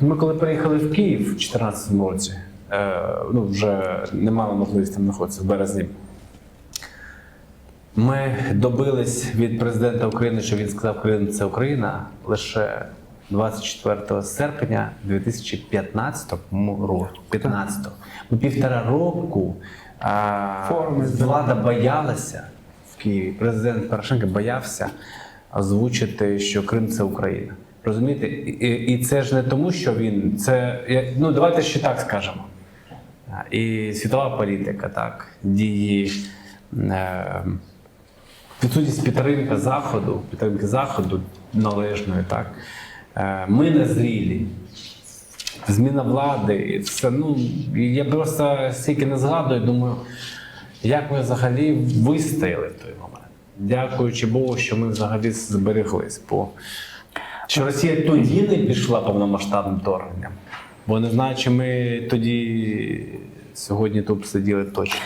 Ми коли приїхали в Київ у 2014 році, е, ну вже не мали можливості там знаходитися в березні. Ми добились від президента України, що він сказав, Україна це Україна лише 24 серпня 2015 року. 15. Ми півтора року Форми влада боялася в Києві. Президент Порошенко боявся озвучити, що Крим це Україна. Розумієте? І, і це ж не тому, що він це. Ну давайте ще так скажемо. І світова політика, так, дії. Е, відсутність підтримки заходу, підтримки заходу належної, так. Е, Ми не зрілі. Зміна влади, все. Ну, я просто стільки не згадую, думаю, як ми взагалі вистояли в той момент. Дякуючи Богу, що ми взагалі збереглись. Бо що Росія тоді не пішла повномасштабним вторгненням. Бо не знаю, чи ми тоді сьогодні тут сиділи точно.